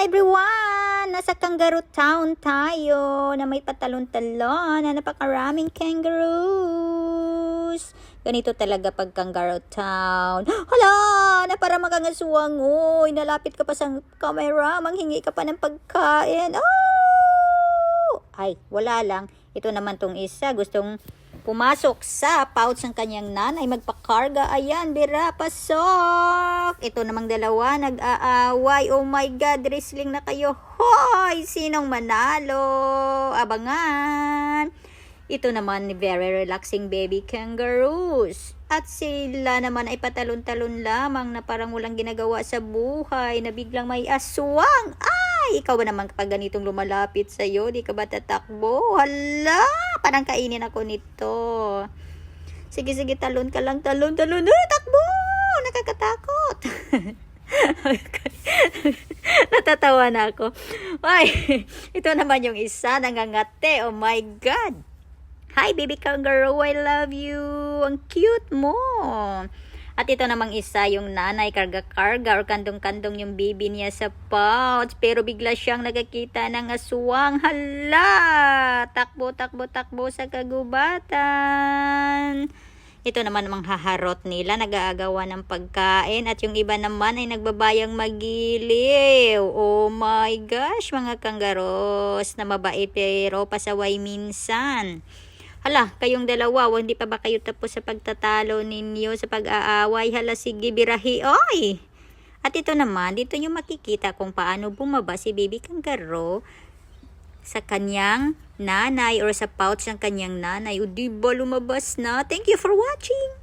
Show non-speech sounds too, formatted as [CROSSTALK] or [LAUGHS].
everyone! Nasa Kangaroo Town tayo na may patalon-talon na napakaraming kangaroos. Ganito talaga pag Kangaroo Town. [GASPS] Hala! Na para makangasuwang. Uy, nalapit ka pa sa camera. Manghingi ka pa ng pagkain. Oh! Ay, wala lang. Ito naman tong isa. Gustong pumasok sa pouch ng kanyang nanay, magpakarga. Ayan, bira, pasok. Ito namang dalawa, nag-aaway. Oh my God, wrestling na kayo. Hoy, sinong manalo? Abangan. Ito naman, very relaxing baby kangaroos. At sila naman ay patalon-talon lamang na parang walang ginagawa sa buhay na biglang may aswang. Ay, ikaw ba naman kapag ganitong lumalapit sa'yo, di ka ba tatakbo? Hala, parang kainin ako nito. Sige, sige, talon ka lang, talon, talon. Ay, takbo! Nakakatakot. [LAUGHS] Natatawa na ako. Ay, [LAUGHS] ito naman yung isa, nangangate. Oh my God. Hi, baby kangaroo. I love you. Ang cute mo. At ito namang isa, yung nanay, karga-karga or kandong-kandong yung baby niya sa pouch. Pero bigla siyang nagkakita ng aswang. Hala! Takbo, takbo, takbo sa kagubatan. Ito naman ang haharot nila, nag-aagawa ng pagkain at yung iba naman ay nagbabayang magiliw. Oh my gosh, mga kanggaros na mabait pero pasaway minsan. Hala, kayong dalawa, wa- hindi pa ba kayo tapos sa pagtatalo ninyo sa pag-aaway? Hala, sige, birahi, oy! At ito naman, dito nyo makikita kung paano bumaba si baby kangaroo sa kanyang nanay or sa pouch ng kanyang nanay. O diba lumabas na? Thank you for watching!